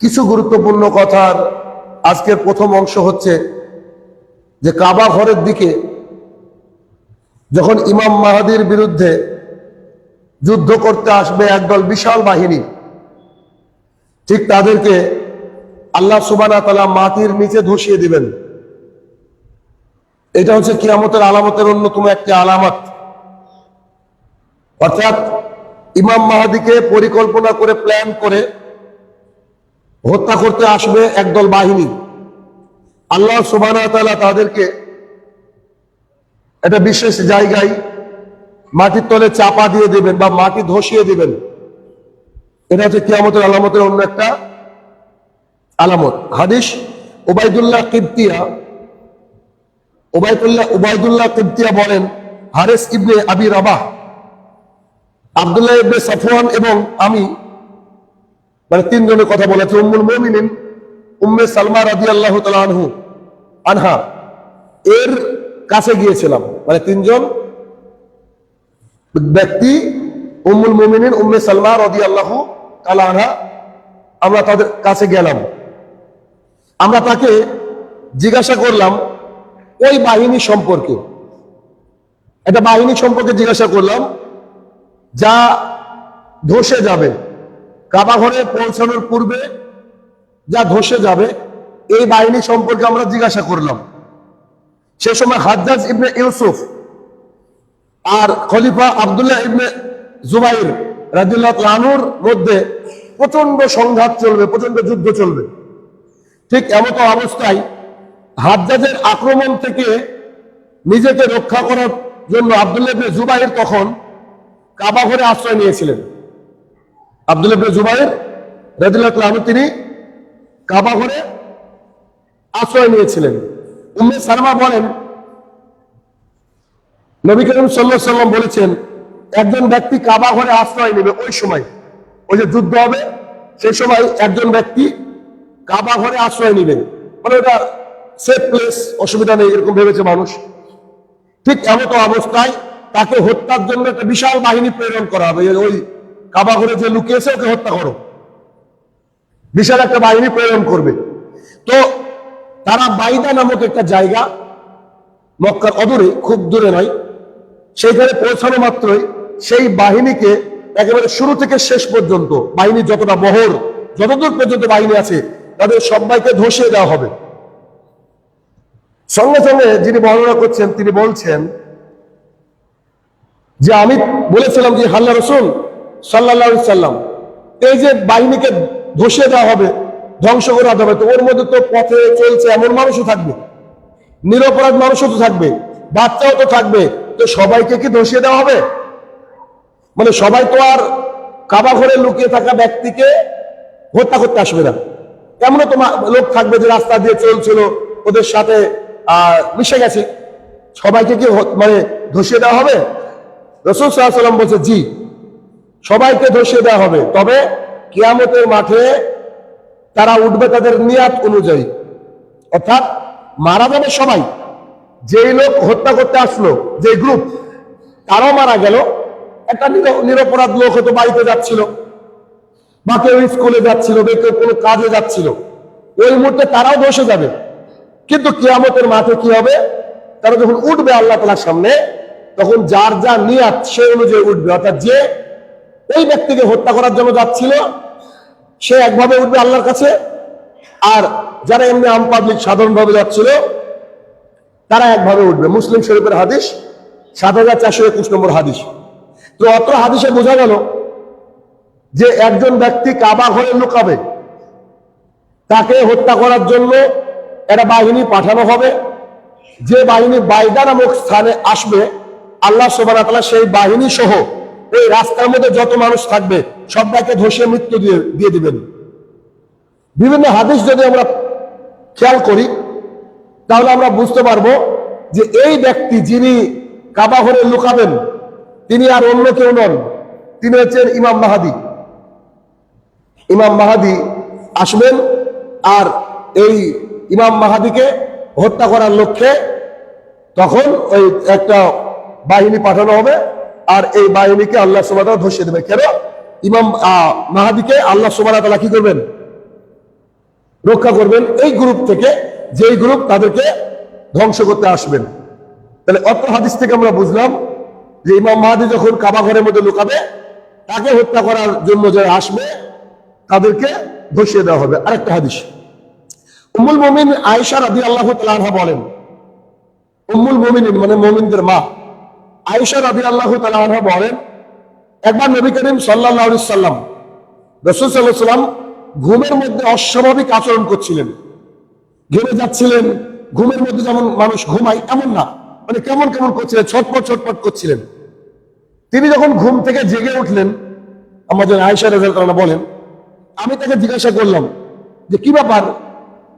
কিছু গুরুত্বপূর্ণ কথার আজকের প্রথম অংশ হচ্ছে যে কাবা ঘরের দিকে যখন ইমাম মাহাদির বিরুদ্ধে যুদ্ধ করতে আসবে একদল বিশাল বাহিনী, ঠিক তাদেরকে আল্লাহ সুবানা তালা মাটির নিচে ধসিয়ে দিবেন। এটা হচ্ছে কিয়ামতের আলামতের অন্যতম একটি আলামত। অর্থাৎ ইমাম মাহাদিকে পরিকল্পনা করে প্ল্যান করে হত্যা করতে আসবে একদল বাহিনী। আল্লাহ সুবানা তাদেরকে একটা বিশেষ জায়গায় মাটির তলে চাপা দিয়ে দিবেন বা মাটি ধসিয়ে দিবেন। এটা হচ্ছে কিয়ামতের আলামতের অন্য একটা আলামত। হাদিস ওবায়দুল্লাহ কিবতিয়া ওবায়দুল্লাহ ওবায়দুল্লাহ কিবতিয়া বলেন, হারেস ইবনে আবি রাবাহ, আবদুল্লাহ ইবনে সাফওয়ান এবং আমি মানে তিনজনের কথা বলেছে। উম্মুল মুমিনিন, উম্মে সালমা রাদিয়াল্লাহু তাআলা আনহু, আনহা, এর কাছে গিয়েছিলাম। মানে তিনজন ব্যক্তি, উম্মুল মুমিনিন, উম্মে সালমা রাদিয়াল্লাহু তাআলা আনহা, আমরা তাদের কাছে গেলাম। আমরা তাকে জিজ্ঞাসা করলাম, ওই বাহিনী সম্পর্কে? একটা বাহিনী সম্পর্কে জিজ্ঞাসা করলাম, যা ধসে যাবে। কাবা ঘরে পৌঁছানোর পূর্বে যা ধসে যাবে, এই বাহিনী সম্পর্কে আমরা জিজ্ঞাসা করলাম। সে সময় হাজ্জাজ ইবনে ইউসুফ আর খলিফা আবদুল্লাহ ইবনে জুবাইর রাদিল্লাহ লানুর মধ্যে প্রচণ্ড সংঘাত চলবে প্রচণ্ড যুদ্ধ চলবে। ঠিক এমত অবস্থায় হাজ্জাজের আক্রমণ থেকে নিজেকে রক্ষা করার জন্য আবদুল্লাহ ইবনে জুবাইর তখন কাবা ঘরে আশ্রয় নিয়েছিলেন। আব্দুল ইবনে জুবাইর রাদিয়াল্লাহু তাআলা তিনি কাবা ঘরে আশ্রয় নিয়েছিলেন। উম্মে সালমা বলেন, নবী করিম সাল্লাল্লাহু সাল্লাম বলেছেন, একজন ব্যক্তি কাবা ঘরে আশ্রয় নেবে ওই সময়, ওই যে যুদ্ধ হবে, সেই সময় একজন ব্যক্তি কাবা ঘরে আশ্রয় নেবে। মানে ওটা সেফ প্লেস অসুবিধা নেই, এরকম ভেবেছে মানুষ। ঠিক এমতো অবস্থায় তাকে হত্যার জন্য একটা বিশাল বাহিনী প্রেরণ করা হবে। ওই কাবা ঘরে যে লুকিয়েছে, ওকে হত্যা করো। বিশাল একটা বাহিনী প্রেরণ করবে। তো তারা বাইদা নামক একটা জায়গা, মক্কার অদূরে, খুব দূরে নয়, সেইখানে পৌঁছানো মাত্রই সেই বাহিনীকে একেবারে শুরু থেকে শেষ পর্যন্ত, বাহিনী যতটা বহর, যতদূর পর্যন্ত বাহিনী আছে, তাদের সবাইকে ধসিয়ে দেওয়া হবে। সঙ্গে সঙ্গে যিনি বর্ণনা করছেন, তিনি বলছেন যে আমি বলেছিলাম যে হাল্লা রসুল সাল্লাহ সাল্লাম। এই যে বাহিনীকে ধসিয়ে দেওয়া হবে, ধ্বংস করে হবে, তো ওর মধ্যে তো পথে চলছে, এমন মানুষও থাকবে। নিরপরাধ মানুষও তো থাকবে, বাচ্চাও তো থাকবে, তো সবাইকে কি ধসিয়ে দেওয়া হবে? মানে সবাই তো আর কাবা ঘরে লুকিয়ে থাকা ব্যক্তিকে হত্যা করতে আসবে না। এমনও তো মা- লোক থাকবে যে রাস্তা দিয়ে চলছিল, ওদের সাথে মিশে গেছে। সবাইকে কি মানে ধসিয়ে দেওয়া হবে? রসুল সাল্লাম বলছে, জি সবাইকে ধসিয়ে দেওয়া হবে। তবে কিয়ামতের মাঠে তারা উঠবে তাদের নিয়াত অনুযায়ী। অর্থাৎ মারা যাবে সবাই। যেই লোক হত্যা করতে আসলো, যে গ্রুপ, তারাও মারা গেল। একটা নির- নিরপরাধ লোক হয়তো বাড়িতে যাচ্ছিল, বা কেউ স্কুলে যাচ্ছিল, বা কেউ কোনো কাজে যাচ্ছিল। ওই মুহূর্তে তারাও বসে যাবে। কিন্তু কিয়ামতের মাঠে কি হবে? তারা যখন উঠবে আল্লাহ তালার সামনে, তখন যার যা নিয়াত, সে অনুযায়ী উঠবে। অর্থাৎ যে ওই ব্যক্তিকে হত্যা করার জন্য যাচ্ছিল, সে একভাবে উঠবে আল্লাহর কাছে। আর যারা এমনি আম পাবলিক সাধারণভাবে যাচ্ছিল, তারা একভাবে উঠবে। মুসলিম শরীফের হাদিস, সাত হাজার চারশো একুশ নম্বর হাদিস। তো অত হাদিসে বোঝা গেল যে একজন ব্যক্তি কাবা ঘরে লুকাবে, তাকে হত্যা করার জন্য একটা বাহিনী পাঠানো হবে। যে বাহিনী বাইদা নামক স্থানে আসবে, আল্লাহ সোবানা সেই বাহিনী সহ এই রাস্তার মধ্যে যত মানুষ থাকবে, সবাইকে ধসে মৃত্যু দিয়ে দিয়ে দিবেন। বিভিন্ন হাদিস যদি আমরা খেয়াল করি, তাহলে আমরা বুঝতে পারব যে এই ব্যক্তি যিনি কাবা ঘরে লুকাবেন, তিনি আর অন্য কেউ নন, তিনি হচ্ছেন ইমাম মাহাদি। ইমাম মাহাদি আসবেন আর এই ইমাম মাহাদিকে হত্যা করার লক্ষ্যে তখন ওই একটা বাহিনী পাঠানো হবে। আর এই বাহিনীকে আল্লাহ সুবাহ ধসিয়ে দেবে। কেন? ইমাম মাহাদিকে আল্লাহ সুবাহ তালা কি করবেন? রক্ষা করবেন এই গ্রুপ থেকে, যেই গ্রুপ তাদেরকে ধ্বংস করতে আসবেন। তাহলে অত হাদিস থেকে আমরা বুঝলাম যে ইমাম মাহাদি যখন কাবা ঘরের মধ্যে লুকাবে, তাকে হত্যা করার জন্য যারা আসবে, তাদেরকে ধসিয়ে দেওয়া হবে। আরেকটা হাদিস। উম্মুল মমিন আয়েশা রাদি আল্লাহ তালাহা বলেন, উম্মুল মমিন মানে মমিনদের মা। আয়েশা রাদি আল্লাহ তালাহা বলেন, একবার নবী করিম সাল্লাহ সাল্লাম রসুল সাল্লাহ সাল্লাম ঘুমের মধ্যে অস্বাভাবিক আচরণ করছিলেন। ঘেমে যাচ্ছিলেন, ঘুমের মধ্যে যেমন মানুষ ঘুমায় এমন না মানে কেমন কেমন করছিলেন, ছটপট ছটপট করছিলেন। তিনি যখন ঘুম থেকে জেগে উঠলেন আমাদের আয়সা রেজাল তারা বলেন, আমি তাকে জিজ্ঞাসা করলাম যে, কি ব্যাপার?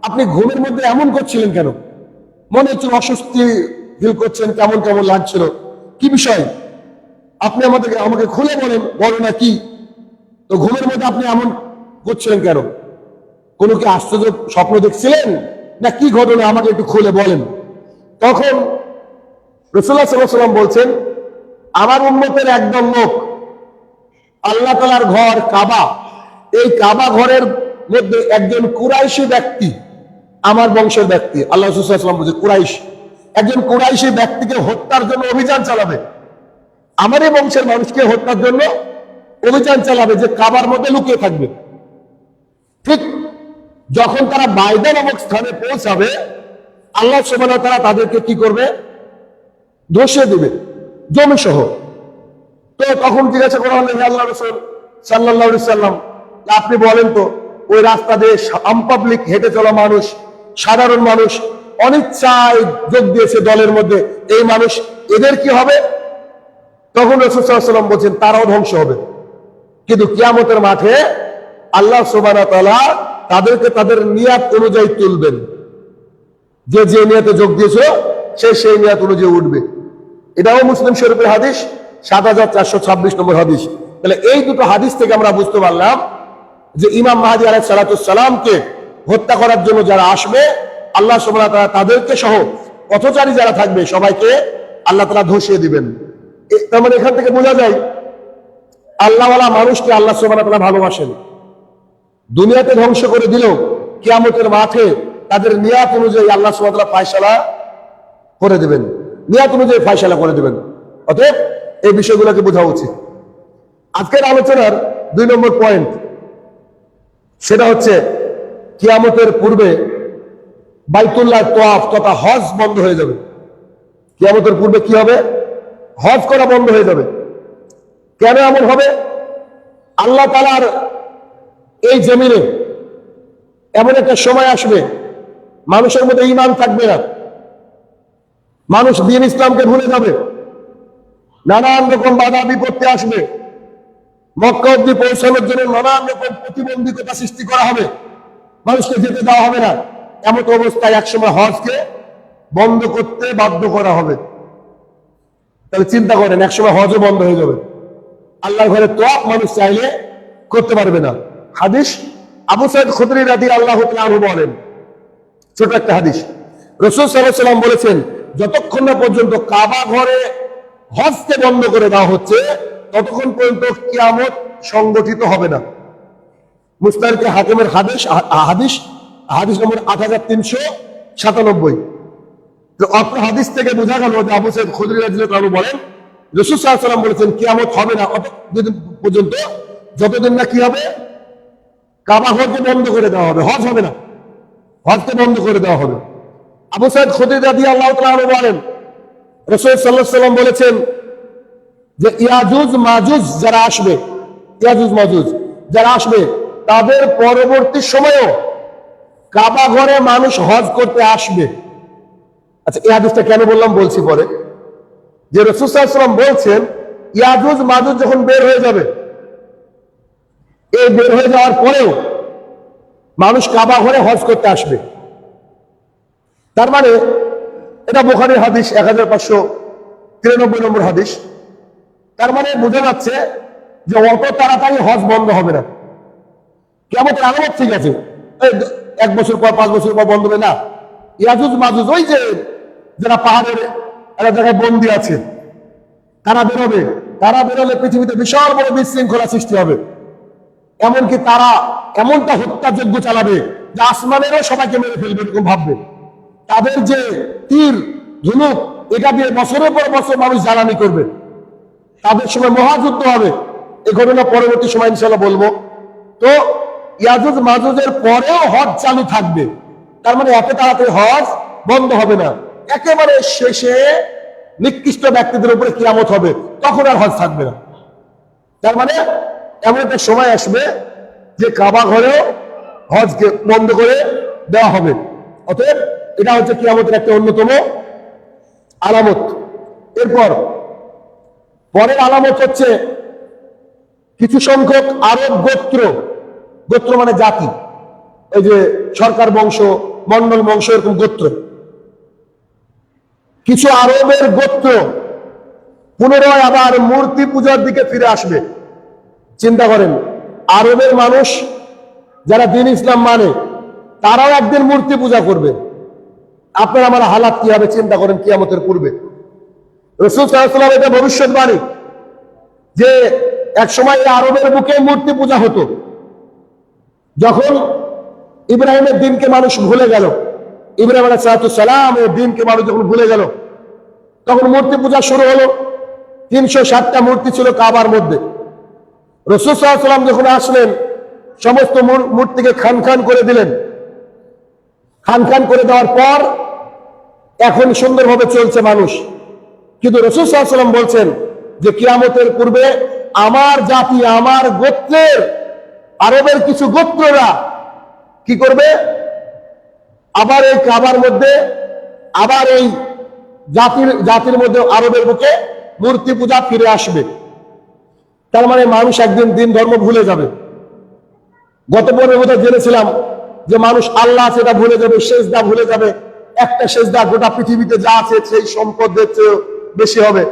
আপনি ঘুমের মধ্যে এমন করছিলেন কেন? মনে হচ্ছে অস্বস্তি ফিল করছেন, কেমন কেমন লাগছিল? কি বিষয়? আপনি আমাদেরকে, আমাকে খুলে বলেন বলো না কি? তো ঘুমের মধ্যে আপনি এমন করছিলেন কেন? কোনো কি আশ্চর্য স্বপ্ন দেখছিলেন? না কি ঘটনা? আমাকে একটু খুলে বলেন। তখন রসুল্লাহ সাল্লাম বলছেন, আমার উন্মতের একদম লোক, আল্লাহ তালার ঘর কাবা। এই কাবা ঘরের মধ্যে একজন কুরাইশি ব্যক্তি, আমার বংশের ব্যক্তি। আল্লাহ রসুল্লাহাম বলছে কুরাইশ। একজন কুরাইশি ব্যক্তিকে হত্যার জন্য অভিযান চালাবে। আমার এই বংশের মানুষকে হত্যার জন্য অভিযান চালাবে যে কাবার মধ্যে লুকিয়ে থাকবে। ঠিক যখন তারা বাইদা নামক স্থানে পৌঁছাবে, আল্লাহ সমান তারা তাদেরকে কি করবে? ধসিয়ে দিবে জমি সহ তো তখন জিজ্ঞাসা করা হলো আল্লাহ রসুল সাল্লাহ সাল্লাম আপনি বলেন তো, ওই রাস্তা দিয়ে পাবলিক হেঁটে চলা মানুষ, সাধারণ মানুষ অনিচ্ছায় যোগ দিয়েছে দলের মধ্যে। এই মানুষ, এদের কি হবে? তখন রসুল সাল্লাম বলছেন, তারাও ধ্বংস হবে। কিন্তু কিয়ামতের মাঠে আল্লাহ সোবানা তাদেরকে তাদের নিয়াত অনুযায়ী তুলবেন। যে যে নিয়াতে যোগ দিয়েছ সে সেই নিয়াত অনুযায়ী উঠবে। এটাও মুসলিম শরীফের হাদিস, সাত হাজার চারশো ছাব্বিশ নম্বর হাদিস। তাহলে এই দুটো হাদিস থেকে আমরা বুঝতে পারলাম যে ইমাম মাহাদি আলাহ সালাতামকে হত্যা করার জন্য যারা আসবে আল্লাহ সোমানা তারা তাদেরকে সহ পথচারী যারা থাকবে, সবাইকে আল্লাহ তালা ধসিয়ে দিবেন। তার মানে এখান থেকে বোঝা যায়, আল্লাহওয়ালা মানুষকে আল্লাহ সোমানা তালা ভালোবাসেন। দুনিয়াতে ধ্বংস করে দিল কিয়ামতের মাঠে তাদের নিয়াত অনুযায়ী আল্লাহ সুবাহ ফায়সালা করে দেবেন। নিয়াত অনুযায়ী ফায়সালা করে দেবেন। অতএব এই বিষয়গুলোকে বোঝা উচিত। আজকের আলোচনার দুই নম্বর পয়েন্ট সেটা হচ্ছে কিয়ামতের পূর্বে বাইতুল্লাহ তোয়াফ তথা হজ বন্ধ হয়ে যাবে। কিয়ামতের পূর্বে কি হবে? হজ করা বন্ধ হয়ে যাবে। কেন এমন হবে? আল্লাহ তালার এই জমিনে এমন একটা সময় আসবে, মানুষের মধ্যে ইমান থাকবে না। মানুষ দিন ইসলামকে ভুলে যাবে। নানান রকম বাধা বিপত্তি আসবে। মক্কা অব্দি পৌঁছানোর জন্য নানান রকম প্রতিবন্ধকতা সৃষ্টি করা হবে। মানুষকে যেতে দেওয়া হবে না। এমন অবস্থায় একসময় হজকে বন্ধ করতে বাধ্য করা হবে। তাহলে চিন্তা করেন, একসময় হজও বন্ধ হয়ে যাবে। আল্লাহর ঘরে তোয়াপ মানুষ চাইলে করতে পারবে না। হাদিস আবু সাইদ খুদরি রাদি আল্লাহ বলেন, ছোট একটা হাদিস। রসুল সাল্লাম বলেছেন, যতক্ষণ না পর্যন্ত কাবা ঘরে হজকে বন্ধ করে দেওয়া হচ্ছে, ততক্ষণ পর্যন্ত কিয়ামত সংগঠিত হবে না। মুস্তারকে হাকিমের হাদিস হাদিস হাদিস নম্বর আট হাজার তিনশো সাতানব্বই। তো অত্র হাদিস থেকে বোঝা গেল যে আবু সাইদ খুদরি রাদিয়াল্লাহু তাআলা বলেন, রসুল সাল্লাম বলেছেন, কিয়ামত হবে না অতদিন পর্যন্ত, যতদিন না কি হবে? কাবা ঘরকে বন্ধ করে দেওয়া হবে হজ হবে না। হজকে বন্ধ করে দেওয়া হবে। আবু সাইদ খুদরি রাদিয়াল্লাহু তাআলা বলেন, রসুল সাল্লাম বলেছেন যে, ইয়াজুজ মাজুজ যারা আসবে, ইয়াজুজ মাজুজ যারা আসবে, তাদের পরবর্তী সময়েও কাবা ঘরে মানুষ হজ করতে আসবে। আচ্ছা এই হাদিসটা কেন বললাম বলছি পরে। যে রসুলাম বলছেন, ইয়াজুজ মাজুজ যখন বের হয়ে যাবে, এই বের হয়ে যাওয়ার পরেও মানুষ কাবা ঘরে হজ করতে আসবে। তার মানে এটা বোখারির হাদিস এক হাজার পাঁচশো তিরানব্বই নম্বর হাদিস। তার মানে বোঝা যাচ্ছে যে অত তাড়াতাড়ি হজ বন্ধ হবে না। কেমন আলামত ঠিক আছে। এক বছর পর পাঁচ বছর পর বন্ধ হবে না। ইয়াজুজ মাজুজ, ওই যে যারা পাহাড়ের একটা জায়গায় বন্দি আছে, তারা বেরোবে। তারা বেরোলে পৃথিবীতে বিশাল বড় বিশৃঙ্খলা সৃষ্টি হবে। এমনকি তারা এমনটা হত্যাযজ্ঞ চালাবে যে আসমানেরও সবাইকে মেরে ফেলবে এরকম ভাববে। তাদের যে তীর, ধনুক, এটা দিয়ে বছরের পর বছর মানুষ জ্বালানি করবে। তাদের সময় মহাযুদ্ধ হবে। এ ঘটনা পরবর্তী সময় ইনশাল্লাহ বলব। তো ইয়াজুজ মাজুজের পরেও হজ চালু থাকবে। তার মানে এত তাড়াতাড়ি হজ বন্ধ হবে না। একেবারে শেষে নিকৃষ্ট ব্যক্তিদের উপরে কিয়ামত হবে, তখন আর হজ থাকবে না। তার মানে এমন একটা সময় আসবে যে কাবা ঘরেও হজকে বন্ধ করে দেওয়া হবে। অতএব এটা হচ্ছে কিয়ামতের একটা অন্যতম আলামত। এরপর পরের আলামত হচ্ছে কিছু সংখ্যক আরব গোত্র। গোত্র মানে জাতি। এই যে সরকার বংশ, মন্ডল বংশ এরকম গোত্র। কিছু আরবের গোত্র পুনরায় আবার মূর্তি পূজার দিকে ফিরে আসবে। চিন্তা করেন, আরবের মানুষ যারা দিন ইসলাম মানে তারাও একদিন মূর্তি পূজা করবে। আপনার আমার হালাত কি হবে চিন্তা করেন কিয়ামতের পূর্বে। রসুল সাল্লাম এটা ভবিষ্যৎবাণী যে এক সময় আরবের বুকে মূর্তি পূজা হতো। যখন ইব্রাহিমের দিনকে মানুষ ভুলে গেল, ইব্রাহিম সালাম এর দিনকে মানুষ যখন ভুলে গেল, তখন মূর্তি পূজা শুরু হলো। তিনশো ষাটটা মূর্তি ছিল কাবার মধ্যে। রসুল সাল্লাম যখন আসলেন, সমস্ত মূর্তিকে খান খান করে দিলেন। খান খান করে দেওয়ার পর এখন সুন্দরভাবে চলছে মানুষ। কিন্তু রসুল সাল্লাম বলছেন যে, কিয়ামতের পূর্বে আমার জাতি, আমার গোত্রের আরবের কিছু গোত্ররা কি করবে? আবার এই কাবার মধ্যে, আবার এই জাতির জাতির মধ্যে আরবের বুকে মূর্তি পূজা ফিরে আসবে। তার মানে মানুষ একদিন দিন ধর্ম ভুলে যাবে। গত পর্বে মধ্যে জেনেছিলাম যে মানুষ আল্লাহ সেটা ভুলে যাবে শেষদা ভুলে যাবে। একটা শেষদা গোটা পৃথিবীতে যা আছে, সেই সম্পদের চেয়েও বেশি হবে।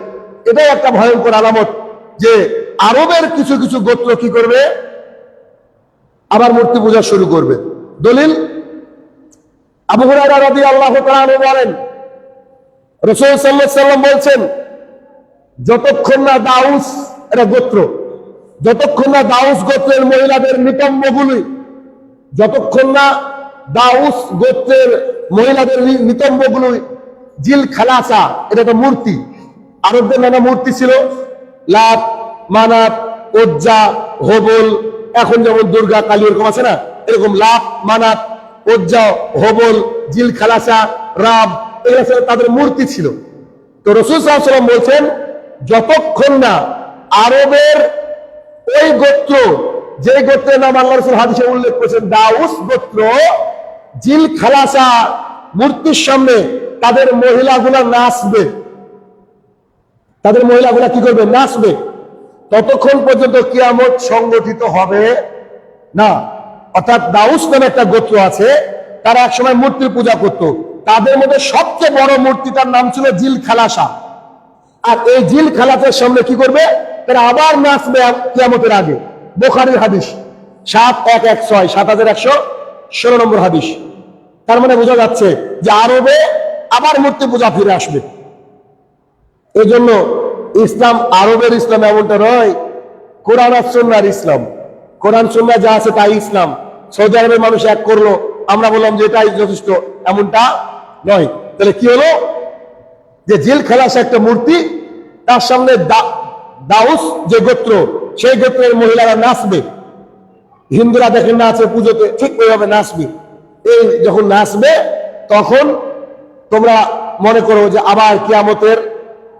এটাই একটা ভয়ঙ্কর আলামত যে আরবের কিছু কিছু গোত্র কি করবে? আবার মূর্তি পূজা শুরু করবে। দলিল? আবু তাআলা আনহু বলেন, রাসূল সাল্লাল্লাহু সাল্লাম বলছেন, যতক্ষণ না দাউস, এটা গোত্র, যতক্ষণ না দাউস গোত্রের মহিলাদের নিতম্বগুলি, যতক্ষণ না দাউস গোত্রের মহিলাদের নিতম্বগুলি জিল খালাসা, এটা একটা মূর্তি, আরবদের নানা মূর্তি ছিল লাত মানাত ওজ্জা হবল এখন যেমন দুর্গা, কালী এরকম আছে না? এরকম লাত মানাত, ওজ্জা, হবল, জিল, খালাসা, রাব, এগুলো তাদের মূর্তি ছিল। তো রসুল সাল্লাম বলছেন, যতক্ষণ না আরবের ওই গোত্র যে গোত্রের নাম আল্লাহ রসুল হাদিসে উল্লেখ করেছেন, দাউস গোত্র, জিল, খালাসা, মূর্তির সামনে তাদের মহিলাগুলা নাচবে। তাদের মহিলাগুলা কি করবে? নাচবে। ততক্ষণ পর্যন্ত কিয়ামত সংগঠিত হবে না। অর্থাৎ দাউস নামে একটা গোত্র আছে, তারা একসময় মূর্তির পূজা করত। তাদের মধ্যে সবচেয়ে বড় মূর্তিটার নাম ছিল জিল খালাসা আর এই জিল খালাসের সামনে কি করবে? তারা আবার নাচবে কিয়ামতের আগে। বোখারির হাদিস, সাত এক এক ছয়, সাত হাজার একশো ষোলো নম্বর হাদিস। তার মানে বোঝা যাচ্ছে যে আরবে আবার মূর্তি পূজা ফিরে আসবে। এই জন্য ইসলাম আরবের ইসলাম এমনটা নয়, কোরআন আর সুন্নাহর ইসলাম। কোরআন সুন্নাহ যা আছে তাই ইসলাম। সৌদি আরবের মানুষ এক করল, আমরা বললাম যে এটাই যথেষ্ট, এমনটা নয়। তাহলে কি হলো? যে জেল খালাস একটা মূর্তি, তার সামনে দাউস যে গোত্র, সেই গোত্রের মহিলারা নাচবে। হিন্দুরা দেখেন নাচে পুজোতে, ঠিক ওইভাবে নাচবে। এই যখন নাচবে, তখন তোমরা মনে করো যে আবার কিয়ামতের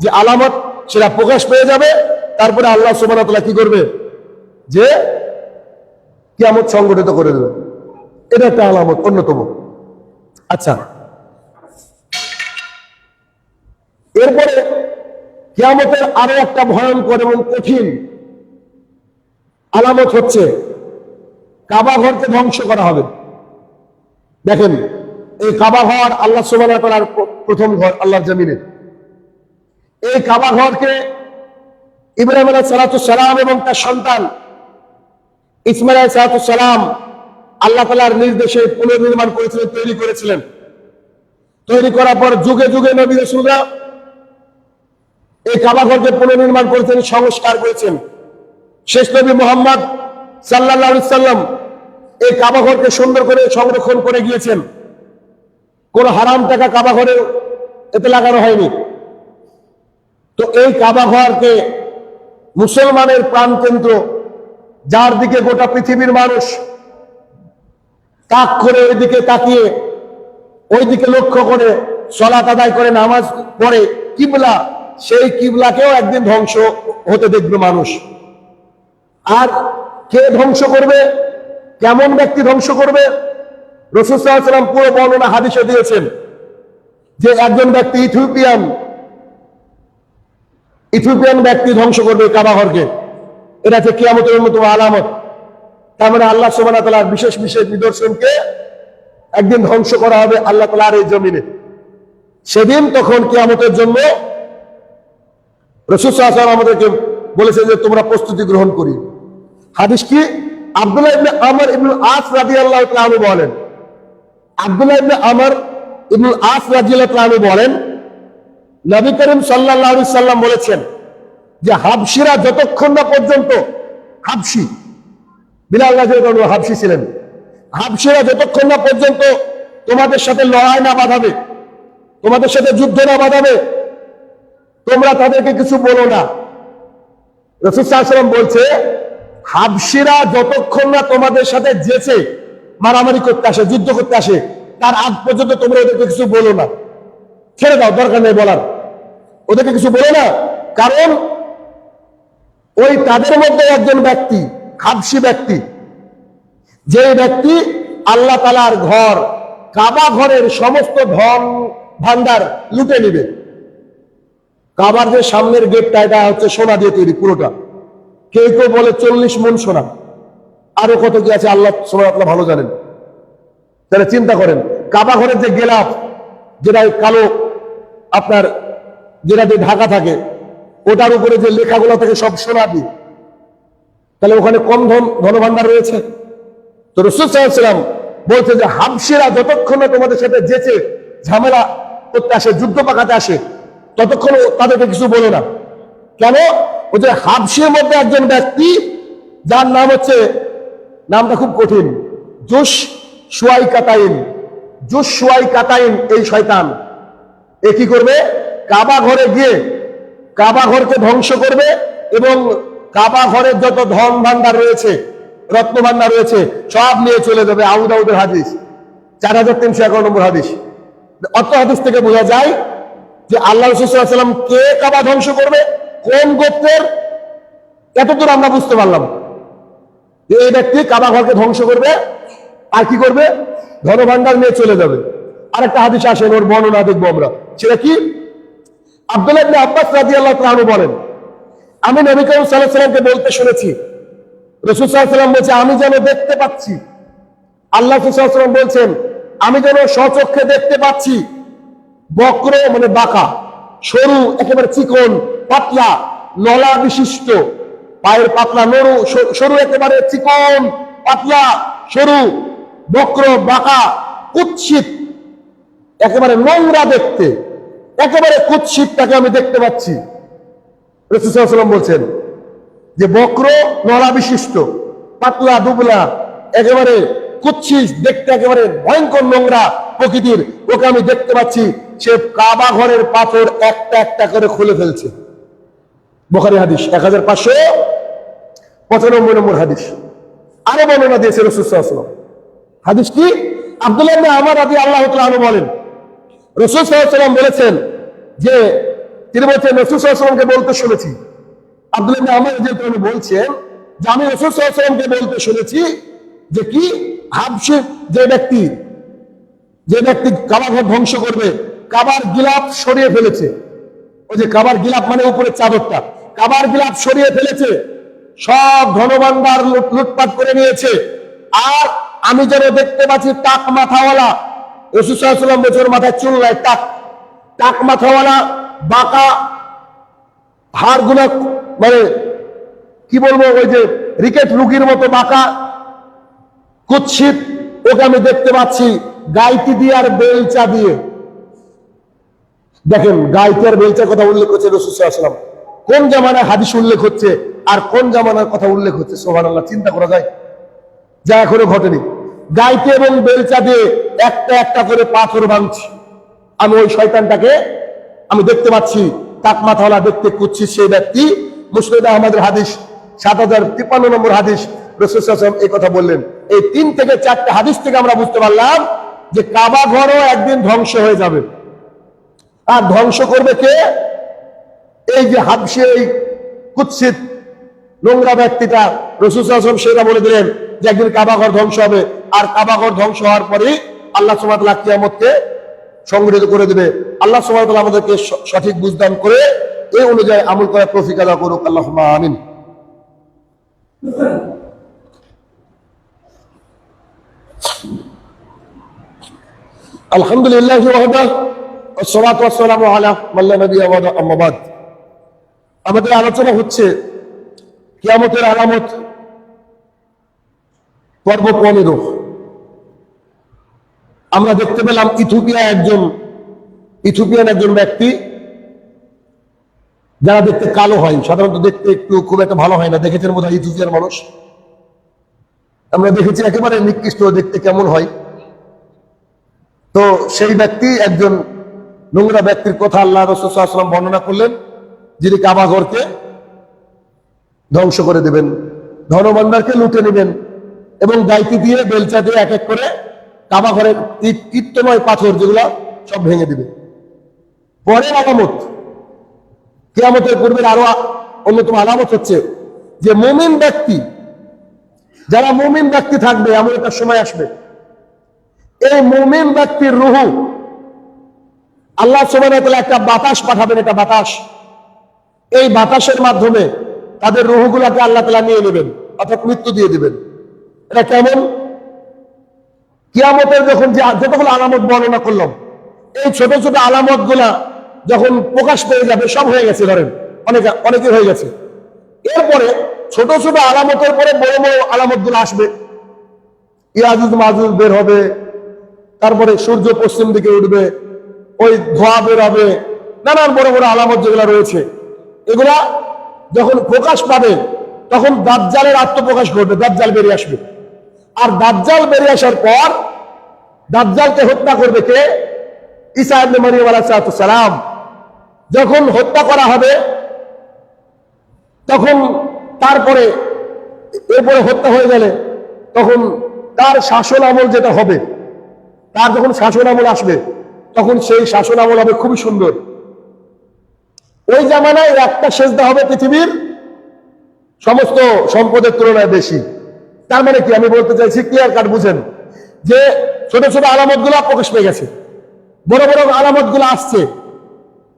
যে আলামত সেটা প্রকাশ পেয়ে যাবে। তারপরে আল্লাহ সুবাহ কি করবে? যে কিয়ামত সংগঠিত করে দেবে। এটা একটা আলামত, অন্যতম। আচ্ছা। এরপরে কিয়ামতের আরও একটা ভয়ঙ্কর এবং কঠিন আলামত হচ্ছে, কাবা ঘরকে ধ্বংস করা হবে। দেখেন, এই কাবা ঘর আল্লাহ তালার প্রথম ঘর, আল্লাহর জমিনে। এই কাবা ঘরকে ইব্রাহিম আলাহ সালাম এবং তার সন্তান ইসমাইল আলাহ সালাম আল্লাহ তালার নির্দেশে পুনর্নির্মাণ করেছিলেন, তৈরি করেছিলেন। তৈরি করার পর যুগে যুগে নবী রসুলরা এই কাবা ঘরকে পুনর্নির্মাণ করেছেন, সংস্কার করেছেন। শেষ নবী মোহাম্মদ সাল্লাহ সাল্লাম এই কাবাঘরকে সুন্দর করে সংরক্ষণ করে গিয়েছেন। কোন হারাম টাকা কাবাঘরে এতে লাগানো হয়নি। তো এই কাবাঘরকে মুসলমানের প্রাণকেন্দ্র, যার দিকে গোটা পৃথিবীর মানুষ তাক করে ওই দিকে তাকিয়ে ওই দিকে লক্ষ্য করে সলাত আদায় করে, নামাজ পড়ে, কিবলা, সেই কিবলাকেও একদিন ধ্বংস হতে দেখবে মানুষ। আর কে ধ্বংস করবে? কেমন ব্যক্তি ধ্বংস করবে? রসুল সাল্লাম পুরো বর্ণনা হাদিসে দিয়েছেন যে একজন ব্যক্তি ইথিওপিয়ান ইথিওপিয়ান ব্যক্তি ধ্বংস করবে কাবাঘরকে। এটা হচ্ছে কিয়ামতের অন্যতম আলামত। তার মানে আল্লাহ সোমানা তালার বিশেষ বিশেষ নিদর্শনকে একদিন ধ্বংস করা হবে আল্লাহ তালার এই জমিনে। সেদিন তখন কিয়ামতের জন্য রসুল সাল্লাম আমাদেরকে বলেছে যে তোমরা প্রস্তুতি গ্রহণ করি। হাদিস কি? আব্দুল্লাহ ইবনে আমর ইবনুল আস রাদিয়াল্লাহু তাআলা বলেন। আব্দুল্লাহ ইবনে আমর ইবনুল আস রাদিয়াল্লাহু তাআলা বলেন নবী করিম আলাইহি সাল্লাম বলেছেন যে হাবশিরা যতক্ষণ না পর্যন্ত হাবশি, বিলাল আনহু ছিলেন, হাবশিরা যতক্ষণ না পর্যন্ত তোমাদের সাথে লড়াই না বাঁধাবে, তোমাদের সাথে যুদ্ধ না বাঁধাবে, তোমরা তাদেরকে কিছু বলো না। রসুল বলছে, হাবশিরা যতক্ষণ না তোমাদের সাথে যেচে, মারামারি করতে আসে, যুদ্ধ করতে আসে, তার আগ পর্যন্ত তোমরা ওদেরকে কিছু বলো না। ছেড়ে দাও, দরকার নেই বলার। ওদেরকে কিছু বলে না। কারণ ওই তাদের মধ্যে একজন ব্যক্তি হাবশি ব্যক্তি যে ব্যক্তি আল্লাহ তালার ঘর, কাবা ঘরের সমস্ত ধন ভান্ডার লুটে নিবে। কাবার যে সামনের গেটটা, এটা হচ্ছে সোনা দিয়ে তৈরি পুরোটা। কেউ কেউ বলে চল্লিশ মন সোনা। আরও কত কি আছে আল্লাহ সোনা আপনার ভালো জানেন। তাহলে চিন্তা করেন, কাবা ঘরের যে গেলাফ যেটা কালো আপনার যেটা দিয়ে ঢাকা থাকে, ওটার উপরে যে লেখাগুলো থাকে সব সোনা দিয়ে। তাহলে ওখানে কম ধন, ধনভাণ্ডার রয়েছে। তো রসুল সাল্লাম বলছে যে হাবসিরা যতক্ষণ তোমাদের সাথে যেচে, ঝামেলা করতে আসে, যুদ্ধ পাকাতে আসে, ততক্ষণ তাদেরকে কিছু বলো না। কেন? ওই যে হাবসির মধ্যে একজন ব্যক্তি, যার নাম হচ্ছে, নামটা খুব কঠিন জোশ সুয়াই কাতাইন জোশ সুয়াই কাতাইন এই শয়তান। এ কি করবে? কাবা ঘরে গিয়ে কাবা ঘরকে ধ্বংস করবে এবং কাবা ঘরের যত ধন ভান্ডার রয়েছে, রত্ন ভান্ডার রয়েছে, সব নিয়ে চলে যাবে আউদ আউদের হাদিস। চার হাজার তিনশো এগারো নম্বর হাদিস। অত হাদিস থেকে বোঝা যায় যে আল্লাহ রসুল্লাম কে কাবা ধ্বংস করবে, কোন গোত্রের, এতদূর আমরা বুঝতে পারলাম। যে এই ব্যক্তি কাবা ঘরকে ধ্বংস করবে, আর কি করবে? ধনভাণ্ডার নিয়ে চলে যাবে। আরেকটা হাদিস আসেন ওর বর্ণনা দেখব আমরা। সেটা কি? আব্দুল্লাহ আব্বাস রাদিয়াল্লাহু তাআলা বলেন, আমি নবী করিম সাল্লাল্লাহু সাল্লামকে বলতে শুনেছি, রাসূল সাল্লাম বলছে, আমি যেন দেখতে পাচ্ছি। আল্লাহ সাল্লাম বলছেন, আমি যেন স্বচক্ষে দেখতে পাচ্ছি, বক্র মানে বাঁকা, সরু, একেবারে চিকন, পাতলা নলা বিশিষ্ট, পায়ের পাতলা নরু সরু একেবারে চিকন, পাতলা, সরু, বক্র, বাঁকা, কুৎসিত, একেবারে নোংরা দেখতে। একেবারে কুৎসিতটাকে আমি দেখতে পাচ্ছি। রসুলাম বলছেন যে বক্র নলা বিশিষ্ট, পাতলা, দুবলা, একেবারে কুচ্ছিস দেখতে একেবারে ভয়ঙ্কর নোংরা প্রকৃতির। ওকে আমি দেখতে পাচ্ছি, সে কাবা ঘরের পাথর একটা একটা করে খুলে ফেলছে। বোখারি হাদিস এক হাজার পাঁচশো পঁচানব্বই নম্বর হাদিস। আরও বর্ণনা দিয়েছে রসুলাম হাদিস কি? আব্দুল্লাহ আমার আদি আল্লাহ বলেন রসুল সাল্লাম বলেছেন যে, তিনি বলছেন, রসুল সাল্লামকে বলতে শুনেছি। ইবনে আমার যেহেতু উনি বলছেন যে, আমি রসুল সাল্লামকে বলতে শুনেছি যে কি? হাবসে যে ব্যক্তি যে ব্যক্তি কাবাঘর ধ্বংস করবে, কাবার গিলাপ সরিয়ে ফেলেছে। ওই যে কাবার গিলাপ মানে উপরে চাদরটা। কাবার গিলাপ সরিয়ে ফেলেছে, সব ধনভাণ্ডার লুট- লুটপাট করে নিয়েছে। আর আমি যেন দেখতে পাচ্ছি টাক মাথাওয়ালা রসুসাল্লাম বছর মাথায় চুল নাই, টাক। টাক মাথাওয়ালা বাঁকা, হাড়গুলো মানে কি বলব, ওই যে রিকেট রুগীর মতো বাঁকা, কুৎসিত, ওকে আমি দেখতে পাচ্ছি গাইতি দিয়ে আর বেলচা দিয়ে। দেখেন, গাইতি আর বেলচার কথা উল্লেখ করছে রসুলাম কোন জামানায় হাদিস উল্লেখ হচ্ছে আর কোন জামানার কথা উল্লেখ হচ্ছে সোহান আল্লাহ চিন্তা করা যায়? যা এখনও ঘটেনি। গাইতে এবং বেলচা দিয়ে একটা একটা করে পাথর ভাঙছি। আমি ওই শয়তানটাকে, আমি দেখতে পাচ্ছি তাক মাথাওয়ালা দেখতে কুচ্ছি সেই ব্যক্তি। মুসলিদ আহমদের হাদিস, সাত হাজার তিপ্পান্ন নম্বর হাদিস রসুলাম এই কথা বললেন। এই তিন থেকে চারটে হাদিস থেকে আমরা বুঝতে পারলাম যে কাবা ঘরও একদিন ধ্বংস হয়ে যাবে। আর ধ্বংস করবে কে? এই যে হাবসে এই কুৎসিত নোংরা ব্যক্তিটা রসুলাম সেটা বলে দিলেন যে একদিন কাবাঘর ধ্বংস হবে, আর কাবাঘর ধ্বংস হওয়ার পরে আল্লাহ সুমাতলা কিয়ামতকে সংগঠিত করে দেবে। আল্লাহ সুমাতলা আমাদেরকে সঠিক বুঝদান করে এই অনুযায়ী আমল করার প্রফিক আদা করুক। আল্লাহ আমিন। আলহামদুলিল্লাহ আমাদের আলোচনা হচ্ছে কিয়ামতের আলামত পর্ব পনেরো আমরা দেখতে পেলাম ইথিওপিয়া একজন, ইথিওপিয়ান একজন ব্যক্তি, যারা দেখতে কালো হয়। সাধারণত দেখতে একটু খুব একটা ভালো হয় না। দেখেছেন বোধ হয় ইথিওপিয়ার মানুষ? আমরা দেখেছি একেবারে নিকৃষ্ট দেখতে কেমন হয়। তো সেই ব্যক্তি একজন নোংরা ব্যক্তির কথা আল্লাহ রসুলাম বর্ণনা করলেন, যিনি কাবাঘরকে ধ্বংস করে দেবেন ধনভান্ডারকে লুটে নেবেন। এবং গাইতি দিয়ে বেলচা দিয়ে এক এক করে কাবা ঘরের কীর্তনয় পাথর যেগুলো সব ভেঙে দিবে। পরের আলামত, কেয়ামতের পূর্বের আরও অন্যতম আলামত হচ্ছে যে মুমিন ব্যক্তি, যারা মুমিন ব্যক্তি থাকবে, এমন একটা সময় আসবে। এই মুমিন ব্যক্তির রুহু, আল্লাহ সুবাহ একটা বাতাস পাঠাবেন, এটা বাতাস। এই বাতাসের মাধ্যমে তাদের রুহগুলাকে আল্লাহ তালা নিয়ে নেবেন, অর্থাৎ মৃত্যু দিয়ে দিবেন। এটা কেমন? কিয়ামতের যখন যে যতগুলো আলামত বর্ণনা করলাম। এই ছোট ছোট আলামতগুলা যখন প্রকাশ পেয়ে যাবে, সব হয়ে গেছে, ধরেন। অনেকে অনেকে হয়ে গেছে। এরপরে ছোট ছোট আলামতের পরে বড় বড় আলামতগুলো আসবে। ইয়াজুজ মাজুজ বের হবে। তারপরে সূর্য পশ্চিম দিকে উঠবে। ওই ধোয়া বের হবে। নানান বড় বড় আলামত যেগুলো রয়েছে। এগুলা যখন প্রকাশ পাবে, তখন দাজ্জালের আত্মপ্রকাশ ঘটবে, দাজ্জাল বেরিয়ে আসবে। আর দাজ্জাল বেরিয়ে আসার পর দাজ্জালকে হত্যা করবে কে? ঈসা ইবনে মারিয়াম আলাইহিস সালাম। যখন হত্যা করা হবে, তখন তারপরে এরপরে হত্যা হয়ে গেলে তখন তার শাসন আমল যেটা হবে, তার যখন শাসন আমল আসবে, তখন সেই শাসন আমল হবে খুবই সুন্দর। ওই জামানায় একটা সেজদা হবে পৃথিবীর সমস্ত সম্পদের তুলনায় বেশি। তার মানে কি? আমি বলতে চাইছি ক্লিয়ার কাট বুঝেন। যে ছোট ছোট আলামতগুলা প্রকাশ পেয়ে গেছে। বড় বড় আলামতগুলো আসছে।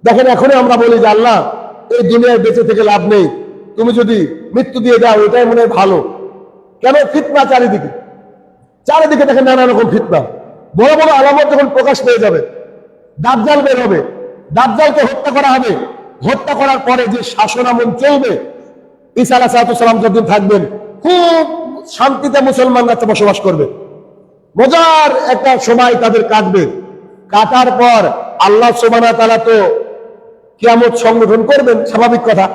দেখেন, এখনই আমরা বলি যে, আল্লাহ, এই দুনিয়ায় বেঁচে থেকে লাভ নেই। তুমি যদি মৃত্যু দিয়ে দাও, এটাই মনে হয় ভালো। কেন? ফিতনা চারিদিকে। চারিদিকে দেখেন নানা রকম ফিতনা। বড় বড় আলামত যখন প্রকাশ পেয়ে যাবে, দাজ্জাল বের হবে। দাজ্জালকে হত্যা করা হবে। হত্যা করার পরে যে শাসন আমল চলবে, ঈসা আলাহ সালাম যতদিন থাকবেন, খুব শান্তিতে মুসলমানরা বসবাস করবে। মজার একটা সময় তাদের কাটবে। কাটার পর আল্লাহ সোমানা তালা তো কিয়ামত সংগঠন করবেন, স্বাভাবিক কথা।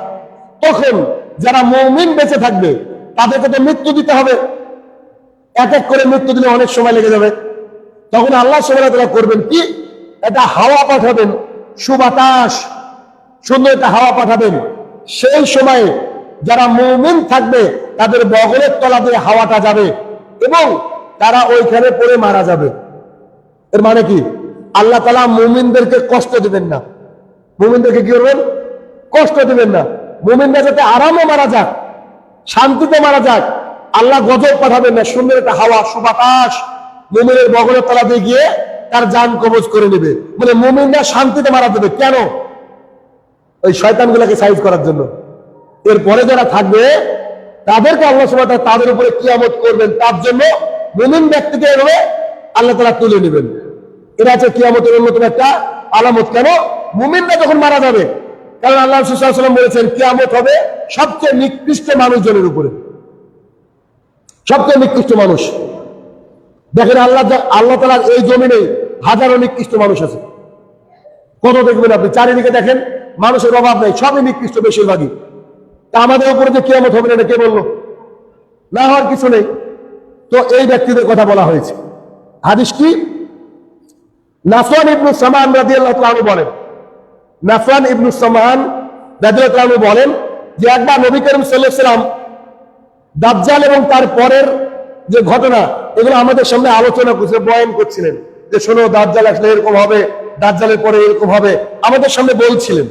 তখন যারা মৌমিন বেঁচে থাকবে, তাদেরকে তো মৃত্যু দিতে হবে। এক এক করে মৃত্যু দিলে অনেক সময় লেগে যাবে। তখন আল্লাহ সোমানা তারা করবেন কি? একটা হাওয়া পাঠাবেন, সুবাতাস, সুন্দর একটা হাওয়া পাঠাবেন। সেই সময়ে যারা মৌমিন থাকবে তাদের বগলের তলা দিয়ে হাওয়াটা যাবে এবং তারা ওইখানে পড়ে মারা যাবে। এর মানে কি? আল্লাহ তালা মুমিনদেরকে কষ্ট দিবেন না। মুমিনদেরকে কি করবেন? কষ্ট দেবেন না। মুমিনরা যাতে আরামে মারা যাক, শান্তিতে মারা যাক, আল্লাহ গজব পাঠাবেন না। সুন্দর একটা হাওয়া সুবাতাস মুমিনের বগলের তলা দিয়ে গিয়ে তার যান কবজ করে নেবে। মানে মুমিনরা শান্তিতে মারা দেবে কেন? ওই শয়তানগুলোকে সাইজ করার জন্য। এরপরে যারা থাকবে তাদেরকে আল্লাহ তাআলা তাদের উপরে কিয়ামত করবেন। তার জন্য মুমিন ব্যক্তিকে এভাবে আল্লাহ তাআলা তুলে নেবেন। এটা হচ্ছে কিয়ামতের অন্যতম একটা আলামত। কেন? মুমিনরা যখন মারা যাবে, কারণ আল্লাহ ওয়াসাল্লাম বলেছেন, কিয়ামত হবে সবচেয়ে নিকৃষ্ট মানুষজনের উপরে। সবচেয়ে নিকৃষ্ট মানুষ। দেখেন আল্লাহ আল্লাহ তাআলার এই জমিনে হাজারো নিকৃষ্ট মানুষ আছে। কত দেখবেন আপনি? চারিদিকে দেখেন, মানুষের অভাব নেই, সবই নিকৃষ্ট বেশিরভাগই। তা আমাদের উপরে যে কিয়ামত হবে না, এটা কে বলল? না হওয়ার কিছু নেই। তো এই ব্যক্তিদের কথা বলা হয়েছে। হাদিস কি? নাফান ইবনু সামান রাদিয়াল্লাহু তাআলা বলেন। নাফান ইবনু সামান রাদিয়াল্লাহু তাআলা বলেন যে একবার নবী করিম সাল্লাম দাজ্জাল এবং তার পরের যে ঘটনা, এগুলো আমাদের সামনে আলোচনা করছে, বয়ান করছিলেন। যে শোনো, দাজ্জাল আসলে এরকম হবে, দাজ্জালের পরে এরকম হবে, আমাদের সামনে বলছিলেন।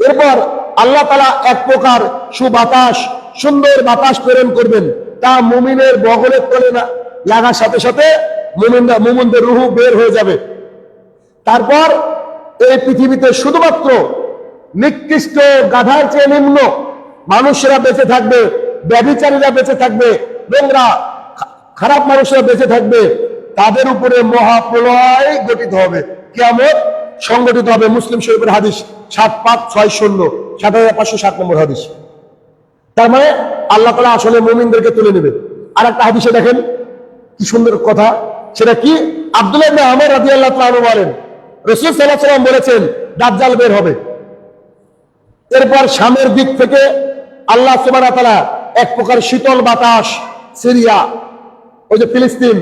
এরপর আল্লাহ তালা এক প্রকার সুবাতাস, সুন্দর বাতাস প্রেরণ করবেন। তা মুমিনের বগলের তলে না লাগার সাথে সাথে মুমিনরা, মুমিনদের রুহু বের হয়ে যাবে। তারপর এই পৃথিবীতে শুধুমাত্র নিকৃষ্ট গাধার চেয়ে নিম্ন মানুষেরা বেঁচে থাকবে, ব্যভিচারীরা বেঁচে থাকবে, নোংরা খারাপ মানুষরা বেঁচে থাকবে। তাদের উপরে মহাপ্রলয় গঠিত হবে। কেমন সংগঠিত হবে। মুসলিম শরীফের হাদিস সাত পাঁচ ছয় শূন্য। সাত হাজার পাঁচশো সাত নম্বর হাদিস। তার মানে আল্লাহ তালা আসলে মুমিনদেরকে তুলে নেবে। আর একটা হাদিসে দেখেন, কি সুন্দর কথা, সেটা কি? আব্দুল্লাহ আমর রাদিয়াল্লাহু তাআলা বলেন, রাসূল সাল্লাল্লাহু আলাইহি ওয়াসাল্লাম বলেছেন, দাজ্জাল বের হবে। এরপর সামের দিক থেকে আল্লাহ তাআলা এক প্রকার শীতল বাতাস, সিরিয়া, ওই যে ফিলিস্তিন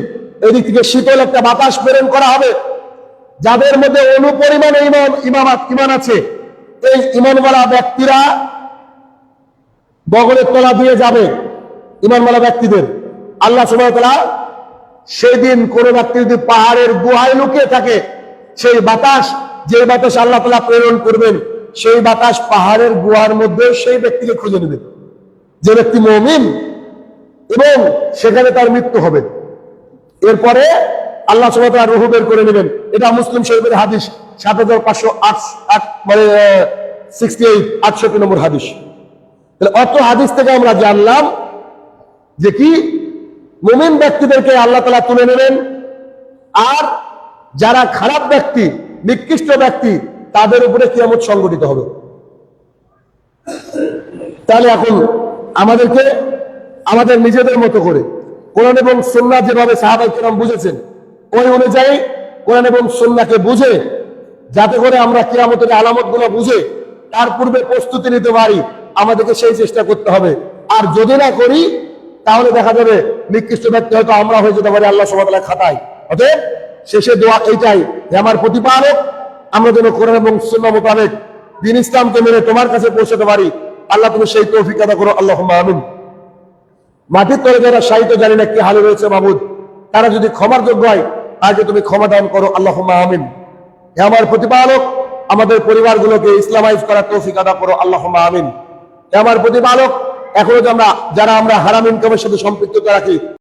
এদিক থেকে শীতল একটা বাতাস প্রেরণ করা হবে। যাদের মধ্যে অনুপরিমাণ ইমান ইমামাত ইমান আছে এই ইমানওয়ালা ব্যক্তিরা বগলের তলা দিয়ে যাবে, ইমানওয়ালা ব্যক্তিদের। আল্লাহ সুবাহতলা সেই দিন কোন ব্যক্তি যদি পাহাড়ের গুহায় লুকিয়ে থাকে, সেই বাতাস, যে বাতাস আল্লাহ তালা প্রেরণ করবেন, সেই বাতাস পাহাড়ের গুহার মধ্যে সেই ব্যক্তিকে খুঁজে নেবে। যে ব্যক্তি মমিন এবং সেখানে তার মৃত্যু হবে। এরপরে আল্লাহ সুবাহ রুহু বের করে নেবেন। এটা মুসলিম শরীফের হাদিস, সাত হাজার পাঁচশো আট আট মানে সিক্সটি এইট নম্বর হাদিস। তাহলে অত হাদিস থেকে আমরা জানলাম যে কি? মুমিন ব্যক্তিদেরকে আল্লাহ তালা তুলে নেবেন। আর যারা খারাপ ব্যক্তি, নিকৃষ্ট ব্যক্তি, তাদের উপরে কিয়ামত সংগঠিত হবে। তাহলে এখন আমাদেরকে, আমাদের নিজেদের মতো করে কোরআন এবং সন্না যেভাবে সাহাবাই কিরাম বুঝেছেন ওই অনুযায়ী কোরআন এবং সন্নাকে বুঝে, যাতে করে আমরা কিরামতের আলামতগুলো বুঝে, তার পূর্বে প্রস্তুতি নিতে পারি, আমাদেরকে সেই চেষ্টা করতে হবে। আর যদি না করি, তাহলে দেখা যাবে নিকৃষ্ট ব্যক্তি হয়তো আমরা হয়ে যেতে পারি আল্লাহ সবাই খাতায়। অতএব শেষে দোয়া এইটাই যে আমার প্রতিপালক, আমরা যেন কোরআন এবং সুন্না মোতাবেক দিন ইসলামকে মেনে তোমার কাছে পৌঁছাতে পারি। আল্লাহ তুমি সেই তৌফিক আদা করো আল্লাহ আমিন। মাটির তলে যারা সাহিত্য জানি না কি হালে রয়েছে মাহমুদ তারা যদি ক্ষমার যোগ্য হয় তাকে তুমি ক্ষমা দান করো আল্লাহ আমিন। হে আমার প্রতিপালক, আমাদের পরিবারগুলোকে ইসলামাইজ করার তৌফিক আদা করো আল্লাহ আমিন। হে আমার প্রতিপালক, এখনও যে আমরা, যারা আমরা হারাম ইনকামের সাথে সম্পৃক্ত রাখি